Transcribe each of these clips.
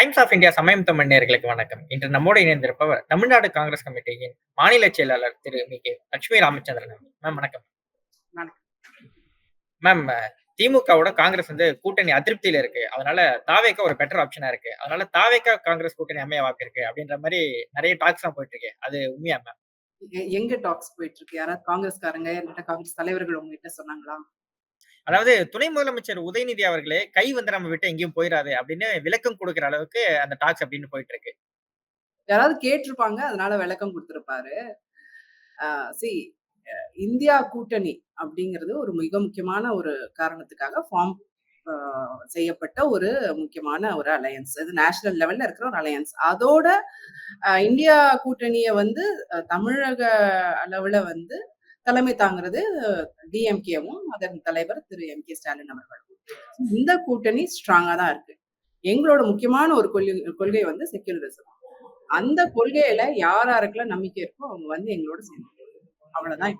Times of India சமயம் தமிழ் நேயர்களுக்கு வணக்கம். இன்று நம்மோடு இணைந்திருப்பவர் தமிழ்நாடு காங்கிரஸ் கமிட்டியின் மாநில செயலாளர் திரு. கே. லட்சுமி ராமச்சந்திரன். மேம் வணக்கம். மேம் திமுகவோட காங்கிரஸ் வந்து கூட்டணி அதிருப்தியில இருக்கு. அதனால தாவேகா ஒரு பெட்டர் ஆப்ஷனா இருக்கு. அதனால தாவேகா காங்கிரஸ் கூட்டணி அமைய வாய்ப்பு இருக்கு. அப்படின்ற மாரி நெறைய டாக்ஸ்லாம் போயிட்டு இருக்கு. அது உண்மையா மேம்? எங்க டாக்ஸ் போயிட்டு இருக்கு? யாராவது காங்கிரஸ்காரங்க இல்ல காங்கிரஸ் தலைவர்கள் உங்ககிட்ட சொன்னாங்களா? அதாவது துணை முதலமைச்சர் உதயநிதி அவர்களே கை வந்து நம்ம விட்டு எங்கேயும் போயிடாது அப்படின்னு விளக்கம் கொடுக்கிற அளவுக்கு அந்த டாக்ஸ் அப்படின்னு போயிட்டு இருக்கு. யாராவது கேட்டிருப்பாங்க. அதனால விளக்கம் கொடுத்துருப்பாரு சி இந்தியா கூட்டணி அப்படிங்கிறது ஒரு மிக முக்கியமான ஒரு காரணத்துக்காக ஃபார்ம் செய்யப்பட்ட ஒரு முக்கியமான ஒரு அலையன்ஸ். இது நேஷனல் லெவல்ல இருக்கிற ஒரு அலையன்ஸ். அதோட இந்தியா கூட்டணியை வந்து தமிழக அளவுல வந்து தலைமை தாங்குறது டிஎம்கேவும், அதன் தலைவர் திரு எம்.கே. ஸ்டாலின் அவர்களும். இந்த கூட்டணி ஸ்ட்ராங்கா தான் இருக்கு. எங்களோட முக்கியமான ஒரு கொள்கை கொள்கை வந்து செக்யூலரிசம். அந்த கொள்கையில யார் யாருக்கெல்லாம் நம்பிக்கை இருக்கோ அவங்க வந்து எங்களோட சேர்ந்து அவ்வளவுதான்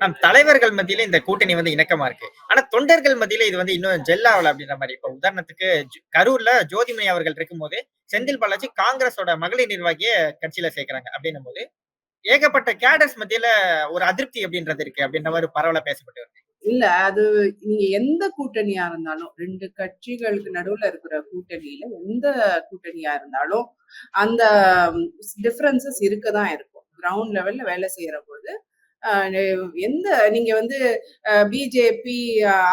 நம் தலைவர்கள் மத்தியில இந்த கூட்டணி வந்து இணக்கமா இருக்கு. ஆனா தொண்டர்கள் மத்தியில இது வந்து இன்னும் ஜெல் ஆவல அப்படின்ற மாதிரி இப்ப உதாரணத்துக்கு கரூர்ல ஜோதிமணி அவர்கள் இருக்கும்போது, செந்தில் பாலாஜி காங்கிரஸோட மகளிர் நிர்வாகிய கட்சியில சேர்க்கிறாங்க. அப்படின்னும்போது, ஏகப்பட்ட கேடர்ஸ் மத்தியில ஒரு அதிருப்தி அப்படின்றது இருக்கு. அப்படின்ற மாதிரி பரவலா பேசப்பட்டு வருது. இல்ல அது நீங்க எந்த கூட்டணியா இருந்தாலும் ரெண்டு கட்சிகளுக்கு நடுவுல இருக்கிற கூட்டணியில எந்த கூட்டணியா இருந்தாலும், அந்த டிஃபரன்சஸ் இருக்க தான் இருக்கும். கிரவுண்ட் லெவல்ல வேலை செய்யற பொழுது, எந்த நீங்க வந்து பிஜேபி,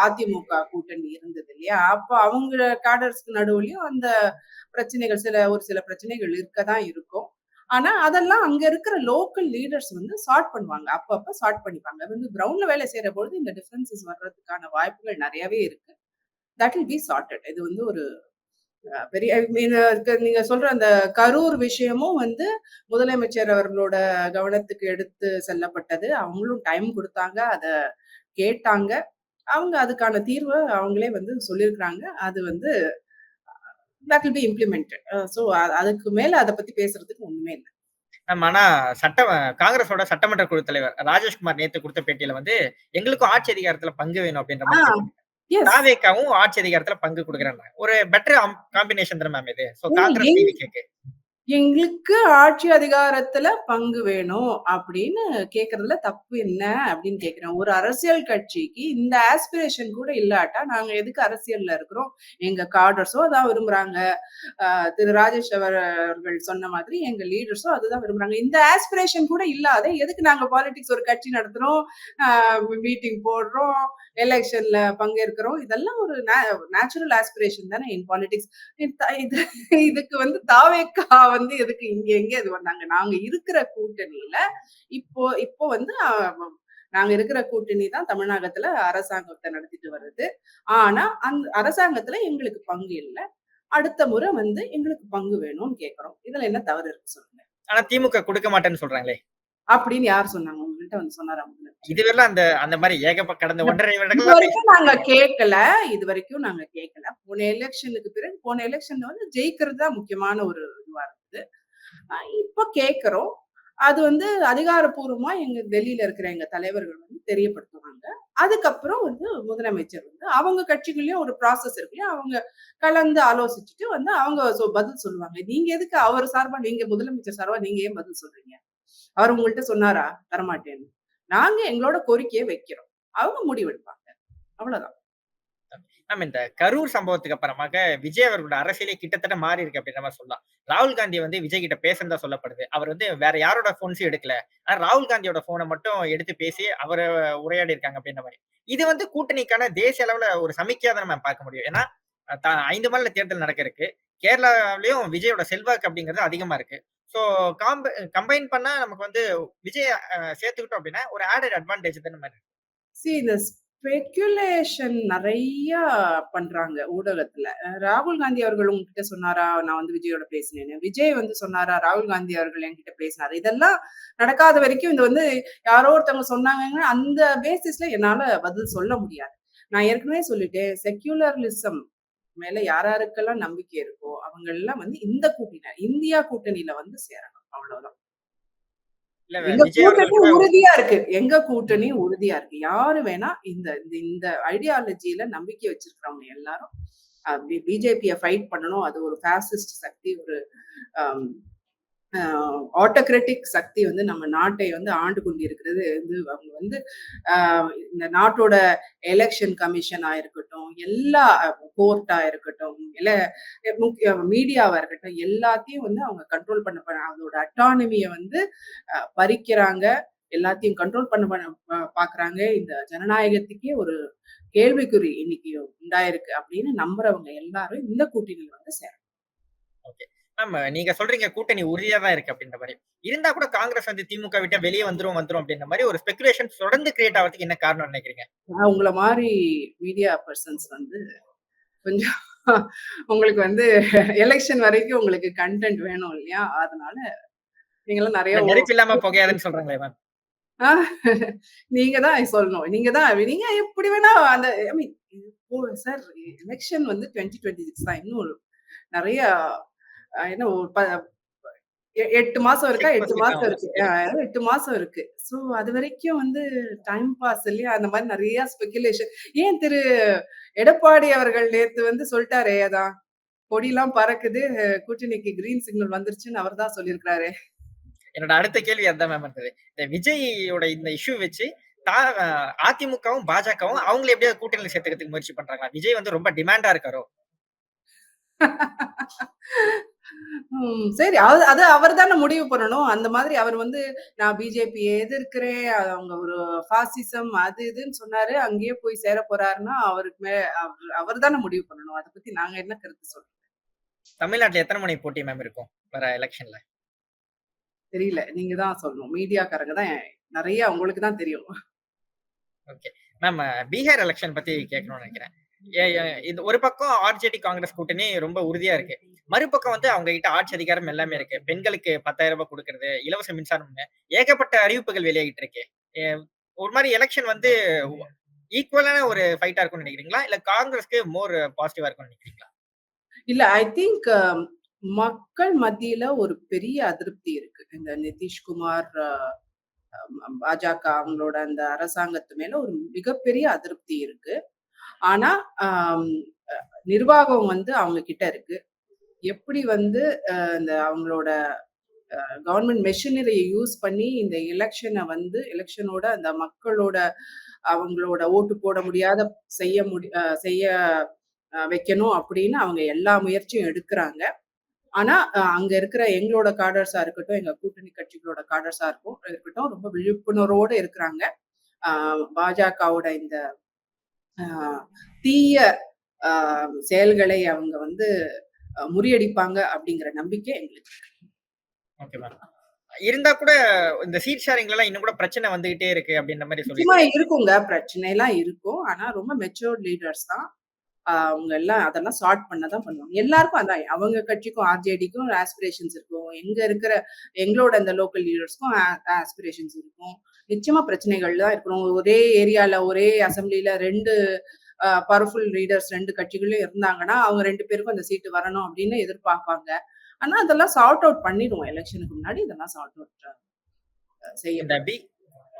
அதிமுக கூட்டணி இருந்தது இல்லையா? அப்ப அவங்க கேடர்ஸ்க்கு நடுவுலயும் அந்த பிரச்சனைகள் சில ஒரு சில பிரச்சனைகள் இருக்க தான் இருக்கும். ஆனா, அதெல்லாம் அங்க இருக்கிற லோக்கல் லீடர்ஸ் வந்து சார்ட் பண்ணுவாங்க. அப்பப்ப சார்ட் பண்ணிப்பாங்க. அது வந்து கிரவுண்ட்ல வேலை செய்யற பொழுது இந்த டிஃபரன்சஸ் வர்றதுக்கான வாய்ப்புகள் நிறையவே இருக்கு. That will be charted. இது வந்து ஒரு பெரிய நீங்க சொல்ற அந்த கரூர் விஷயமும் வந்து முதலமைச்சர் அவர்களோட கவனத்துக்கு எடுத்து செல்லப்பட்டது. அவங்களும் டைம் கொடுத்தாங்க அத கேட்டாங்க. அவங்க அதுக்கான தீர்வை அவங்களே வந்து சொல்லியிருக்கிறாங்க. அது வந்து that will be implemented. Uh so அதுக்கு மேல அத பத்தி பேசுறதுக்கு ஒண்ணுமே இல்ல. ஆனா சட்ட காங்கிரஸோட சட்டமன்ற குழு தலைவர் ராஜேஷ்குமார் நேத்து குடுத்த பேட்டியில வந்து, எங்களுக்கும் ஆட்சி அதிகாரத்துல பங்கு வேணும் அப்படின்ற. எஸ். தாவேகாவும் ஆட்சி அதிகாரத்துல பங்கு குடுக்குறேன்னாங்க. ஒரு பெட்டர் காம்பினேஷன் தானே மேம் இது. So Congress. எங்களுக்கு ஆட்சி அதிகாரத்துல பங்கு வேணும் அப்படின்னு கேக்குறதுல தப்பு என்ன அப்படின்னு கேக்குறேன் ஒரு அரசியல் கட்சிக்கு இந்த ஆஸ்பிரேஷன் கூட இல்லாட்டா, நாங்க எதுக்கு அரசியல்ல இருக்கிறோம்? எங்க காடர்ஸோ அதான் விரும்புறாங்க. திரு ராஜேஷ் அவர்கள் சொன்ன மாதிரி எங்க லீடர்ஸோ அதுதான் விரும்புறாங்க. இந்த ஆஸ்பிரேஷன் கூட இல்லாத எதுக்கு நாங்க பாலிடிக்ஸ் ஒரு கட்சி நடத்துறோம், மீட்டிங் போடுறோம், எலெக்ஷன்ல பங்கேற்கிறோம். இதெல்லாம் ஒரு நே நேச்சுரல் ஆஸ்பிரேஷன் தானே இன் பாலிடிக்ஸ். இது இதுக்கு வந்து தாவேகா வந்து எதுக்கு இங்க எங்க இது வந்தாங்க? நாங்க இருக்கிற கூட்டணியில இப்போ இப்போ வந்து நாங்க இருக்கிற கூட்டணி தான் தமிழகத்துல அரசாங்கத்த நடத்திட்டு வருது. ஆனா, அந்த அரசாங்கத்துல எங்களுக்கு பங்கு இல்ல. அடுத்த முறை வந்து எங்களுக்கு பங்கு வேணும்னு கேட்கிறோம். இதுல என்ன தவறு இருக்கு சொல்லுங்க? ஆனா திமுக குடுக்க மாட்டேன்னு சொல்றாங்களே. அப்படின்னு யார் சொன்னாங்க? உங்ககிட்ட வந்து சொன்னாரா? இதுவரையிலும் அந்த அந்த மாரி ஏகப்ப கடந்த 1 1/2 வருடங்களா இதுவரைக்கும் நாங்க கேட்கல. இதுவரைக்கும் நாங்க கேட்கல. போன எலெக்ஷனுக்கு பிறகு போன எலெக்ஷன்ல வந்து ஜெயிக்கிறது தான் முக்கியமான ஒரு இருந்தது. இப்போ கேட்குறோம் அது வந்து அதிகாரப்பூர்வமா எங்க டெல்லியில இருக்கிற எங்க தலைவர்கள் வந்து தெரியப்படுத்துவாங்க. அதுக்கப்புறம் வந்து முதலமைச்சர் வந்து அவங்க கட்சிகள்லயும் ஒரு ப்ராசஸ் இருக்கு அவங்க கலந்து ஆலோசிச்சுட்டு வந்து அவங்க பதில் சொல்லுவாங்க. நீங்க எதுக்கு அவர் சார்பா நீங்க முதலமைச்சர் சார்பா நீங்க ஏன் பதில் சொல்றீங்க? அவர் உங்கள்கிட்ட சொன்னாரா? தரமாட்டேன்னு. நாங்க எங்களோட கோரிக்கையை வைக்கிறோம். அவங்க முடிவெடுப்பாங்க. அவ்வளவுதான். நம்ம இந்த கரூர் சம்பவத்துக்கு அப்புறமாக விஜய் அவர்களோட அரசியலே கிட்டத்தட்ட மாறி இருக்கு அப்படின்ற நம்ம சொல்லலாம். ராகுல் காந்தி வந்து விஜய் கிட்ட பேசுனதா சொல்லப்படுது. அவர் வந்து வேற யாரோட போன்ஸும் எடுக்கல. ஆனா ராகுல் காந்தியோட போனை மட்டும் எடுத்து பேசி அவரை உரையாடி இருக்காங்க அப்படின்ற மாதிரி இது வந்து கூட்டணிக்கான தேசிய அளவுல ஒரு சமிக்கையா தான் நம்ம பார்க்க முடியும். ஏன்னா, ஐந்து மாநில தேர்தல் நடக்க இருக்கு. கேரளாவிலயும் விஜயோட செல்வாக்கு அப்படிங்கிறது அதிகமா இருக்கு. ஸோ காம்ப கம்பைன் பண்ணா நமக்கு வந்து விஜய் சேர்த்துக்கிட்டோம் அப்படின்னா, ஒரு ஆடட் அட்வான்டேஜ் தானே இருக்கு சி இந்த ஸ்பெகுலேஷன் நிறைய பண்றாங்க ஊடகத்துல. ராகுல் காந்தி அவர்கள் உங்ககிட்ட சொன்னாரா? நான் வந்து விஜயோட பேசினேன்னு. விஜய் வந்து சொன்னாரா? ராகுல் காந்தி அவர்கள் என்கிட்ட பேசினாரு. இதெல்லாம் நடக்காத வரைக்கும் இது வந்து யாரோ ஒருத்தவங்க சொன்னாங்க அந்த பேசிஸ்ல என்னால பதில் சொல்ல முடியாது. நான் ஏற்கனவே சொல்லிட்டேன். செக்யூலரிசம் மேல யாராருக்கெல்லாம் நம்பிக்கை இருக்கோ, அவங்க எல்லாம் வந்து இந்த கூட்டணி இந்தியா கூட்டணியில வந்து சேரணும். அவ்வளவுதான். இல்ல எங்க விஜய் அவர்கள் கூட்டணி கூட உறுதியா இருக்கு. எங்க கூட்டணி உறுதியா இருக்கு. யாரு வேணா இந்த இந்த ஐடியாலஜில நம்பிக்கை வச்சிருக்கிறவங்க எல்லாரும் பிஜேபிய ஃபைட் பண்ணணும். அது ஒரு ஃபாசிஸ்ட் சக்தி, ஒரு அ ஆட்டோகிராட்டிக் சக்தி வந்து நம்ம நாட்டை வந்து ஆண்டு கொண்டிருக்கிறது வந்து அவங்க வந்து இந்த நாட்டோட எலெக்ஷன் கமிஷனா இருக்கட்டும், எல்லா கோர்ட்டா இருக்கட்டும், இல்ல முக்கிய மீடியாவா இருக்கட்டும், எல்லாத்தையும் வந்து அவங்க கண்ட்ரோல் பண்ண பண்ண அதோட அட்டானமியை வந்து பறிக்கிறாங்க. எல்லாத்தையும் கண்ட்ரோல் பண்ண பண்ண பாக்குறாங்க. இந்த ஜனநாயகத்துக்கே ஒரு கேள்விக்குறி இன்னைக்கு உண்டாயிருக்கு அப்படின்னு நம்புறவங்க எல்லாரும் இந்த கூட்டணியில் வந்து சேரணும். ஓகே. மேம் நீங்க சொல்றீங்க கூட்டணி உறுதியா தான் இருக்கு அப்படின்ற மாரி. இருந்தா கூட காங்கிரஸ் வந்து திமுக விட்டு வெளிய வந்துரும் வந்துரும் அப்படின்ற மாரி ஒரு ஸ்பெகுலேஷன் தொடர்ந்து கிரியேட் ஆவறதுக்கு என்ன காரணம்னு நினைக்கிறீங்க? நான் உங்கள மாரி மீடியா பெர்சன்ஸ் வந்து கொஞ்சம் உங்களுக்கு வந்து எலக்ஷன் வரைக்கும் உங்களுக்கு கன்டென்ட் வேணும் இல்லையா? அதனால நீங்கலாம் நெறைய நெருப்பு இல்லாம புகையாதுன்னு சொல்றாங்களே மேம். நீங்க தான் சொல்லணும். நீங்க தான் நீங்க எப்படி வேணா அந்த ஐ மீன் சார் எலக்ஷன் வந்து 2026 தான். இன்னும் நெறைய என்ன ஒரு ப எ 8 மாசம் இருக்கா? 8 மாசம் இருக்கு. 8 மாசம் இருக்கு. ஸோ அதுவரைக்கும் வந்து டைம் பாஸ் இல்லையா? அந்த மாரி நெறைய ஸ்பெகுலேஷன் ஏன் திரு எடப்பாடி அவர்கள் நேத்து வந்து சொல்ட்டாரே அதான். கொடிலாம் பறக்குது. கூட்டணிக்கு கிரீன் சிக்னல் வந்துருச்சுன்னு அவர் தான் சொல்லியிருக்கிறாரே. என்னோட அடுத்த கேள்வி அதான் மேம் இருந்தது. இந்த விஜய்யோட இந்த இஷ்யூ வச்சு தா அதிமுகவும், பாஜகவும் அவங்கள எப்படியாவது கூட்டணியில சேர்த்துக்கிறதுக்கு முயற்சி பண்றாங்களா? விஜய் வந்து ரொம்ப டிமாண்டா இருக்காரோ? சரி. அது அது அவர் தானே முடிவு பண்ணணும். அந்த மாதிரி அவர் வந்து நான் பிஜேபிய எதிர்க்கிறேன். அவங்க ஒரு ஃபாசிசம் அது இதுன்னு சொன்னாரு. அங்கேயே போய் சேர போறாருன்னா, அவருக்கு மே அவர் தானே முடிவு பண்ணணும். அத பத்தி நாங்க என்ன கருத்து சொல்றது? தமிழ்நாட்டுல எத்தன முனை போட்டி மேம் இருக்கும்? வர எலக்ஷன்ல? தெரியல. நீங்க தான் சொல்லணும். மீடியாக்காரங்க தான் நெறைய உங்களுக்கு தான் தெரியும். ஓகே. மேம் பீகார் எலக்ஷன் பத்தி கேட்கணும்னு நெனைக்கிறேன். இது ஒரு பக்கம் ஆர்ஜேடி காங்கிரஸ் கூட்டணி ரொம்ப உறுதியா இருக்கு. மறுபக்கம் வந்து அவங்க கிட்ட ஆட்சி அதிகாரம் எல்லாமே இருக்கு. பெண்களுக்கு பத்தாயிரம் ரூபாய் கொடுக்கறது இலவச மின்சாரம்னு ஏகப்பட்ட அறிவிப்புகள் வெளியாகிட்டு இருக்கு. ஒரு மாதிரி எலெக்ஷன் வந்து ஈக்குவலான ஒரு ஃபைட்டா இருக்கும்னு நினைக்கிறீங்களா இல்ல காங்கிரஸ்க்கு மோர் பாசிட்டிவா இருக்கும்னு நினைக்கிறீங்களா இல்ல ஐ திங்க் மக்கள் மத்தியில ஒரு பெரிய அதிருப்தி இருக்கு. இந்த நிதிஷ்குமார் பாஜக அவங்களோட அந்த அரசாங்கத்து மேல ஒரு மிகப்பெரிய அதிருப்தி இருக்கு. ஆனா, நிர்வாகம் வந்து அவங்க கிட்ட இருக்கு. எப்படி வந்து இந்த அவங்களோட கவர்மெண்ட் மெஷினரியை யூஸ் பண்ணி இந்த எலெக்ஷனை வந்து எலெக்ஷனோட அந்த மக்களோட அவங்களோட ஓட்டு போட முடியாத செய்ய முடி செய்ய வைக்கணும் அப்படின்னு அவங்க எல்லா முயற்சியும் எடுக்கிறாங்க ஆனா, அங்க இருக்கிற எங்களோட காடர்ஸா இருக்கட்டும், எங்க கூட்டணி கட்சிகளோட காடர்ஸா இருக்கும் இருக்கட்டும், ரொம்ப விழிப்புணர்வோட இருக்கிறாங்க. பாஜகவோட இந்த தீய செயல்களை அவங்க வந்து முறியடிப்பாங்க அப்படிங்கிற நம்பிக்கை எங்களுக்கு. Okay ma'am. இருந்தா கூட இந்த சீட் ஷேரிங்லலாம் இன்னும் கூட பிரச்சனை வந்துகிட்டே இருக்கு அப்படின்ற நிச்சயமா சொல்லிட்டு இருக்குங்க. பிரச்சனைலாம் இருக்கும். ஆனா ரொம்ப மெச்சூர்ட் லீடர்ஸ் தான். அவங்க எல்லாம் அதெல்லாம் சார்ட் பண்ண தான் பண்ணுவாங்க. எல்லாருக்கும் அதான் அவங்க கட்சிக்கும் ஆர்ஜேடிக்கும் ஆஸ்பிரேஷன்ஸ் இருக்கும். எங்க இருக்கிற எங்களோட அந்த லோக்கல் லீடர்ஸ்க்கும் ஆஸ்பிரேஷன்ஸ் இருக்கும். நிச்சயமா பிரச்சனைகள் தான் இருக்கணும். ஒரே ஏரியால, ஒரே அசம்பிளில ரெண்டு பவர்ஃபுல் லீடர்ஸ் ரெண்டு கட்சிகளும் இருந்தாங்கன்னா, அவங்க ரெண்டு பேருக்கும் அந்த சீட்டு வரணும் அப்படின்னு எதிர்பார்ப்பாங்க. ஆனா அதெல்லாம் சார்ட் அவுட் பண்ணிடுவோம். எலெக்ஷனுக்கு முன்னாடி இதெல்லாம் சார்ட் அவுட் செய்ய இந்த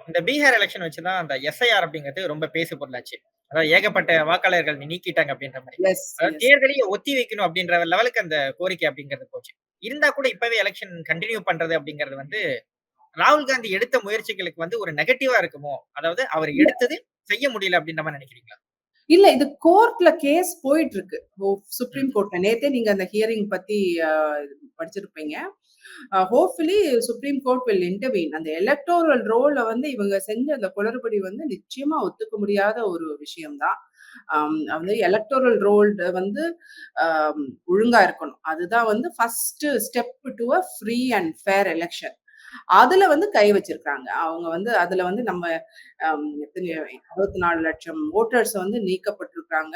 இந்த பீகார் எலெக்ஷன் வச்சு தான் அந்த எஸ்ஐஆர் அப்படிங்கிறது ரொம்ப பேசு பொருளாச்சு. அதாவது ஏகப்பட்ட வாக்காளர்கள் நீக்கிட்டாங்க அப்படின்ற எஸ். தேர்தலையே ஒத்தி வைக்கணும் அப்படின்ற லெவலுக்கு அந்த கோரிக்கை அப்படிங்கிறது போச்சு. இருந்தா கூட இப்பவே எலக்ஷன் கன்டின்யூ பண்றது அப்படிங்கிறது வந்து ராகுல் காந்தி எடுத்த முயற்சிகளுக்கு வந்து ஒரு நெகட்டிவா இருக்குமோ? அதாவது அவர். எடுத்தது செய்ய முடியல அப்படின்ற மாரி நினைக்கிறீங்களா? இல்ல இது கோர்ட்ல கேஸ் போயிட்டு இருக்கு. சுப்ரீம். கோர்ட்ல. நேத்தே நீங்க அந்த ஹியரிங் பத்தி படிச்சிருப்பீங்க. Hopefully supreme court will intervene. அந்த எலக்டோரல் ரோல வந்து இவங்க செஞ்ச அந்த குளறுபடி வந்து நிச்சயமா ஒத்துக்க முடியாத ஒரு விஷயம் தான். வந்து எலக்டோரல் ரோல் வந்து ஒழுங்கா இருக்கணும். அதுதான் வந்து first step to uh free and fair election அதுல வந்து கை வச்சிருக்காங்க. அவங்க வந்து அதுல வந்து நம்ம அம் எத்தனை 64,00,000 வோட்டர்ஸ் வந்து நீக்கப்பட்டிருக்காங்க.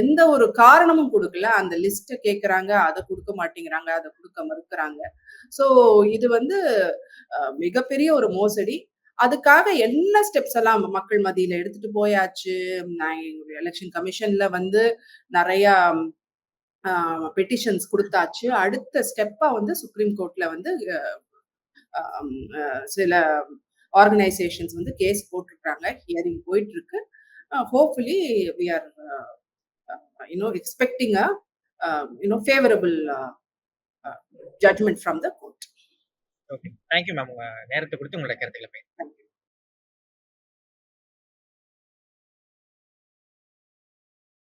எந்த ஒரு காரணமும் கொடுக்கல அந்த லிஸ்ட்டை கேட்கறாங்க. அதை கொடுக்க மாட்டேங்கிறாங்க. அதை கொடுக்க மறுக்கிறாங்க. ஸோ இது வந்து மிகப்பெரிய ஒரு மோசடி. அதுக்காக என்ன ஸ்டெப்ஸ் எல்லாம் மக்கள் மத்தியில எடுத்துட்டு போயாச்சு. நான் எலெக்ஷன் கமிஷன்ல வந்து நிறைய பெட்டிஷன்ஸ் கொடுத்தாச்சு அடுத்த ஸ்டெப்பா வந்து சுப்ரீம் கோர்ட்ல வந்து சில ஆர்கனைசேஷன்ஸ் வந்து கேஸ் போட்டிருக்காங்க. ஹியரிங் போயிட்டு இருக்கு. Hopefully we are you know, expecting a, uh, you know, favorable uh, uh, judgment from the court. Okay. Thank you ma'am. உங்க நேரத்த குடுத்து உங்களோட கருத்துக்கள பகிர்ந்ததுக்கு.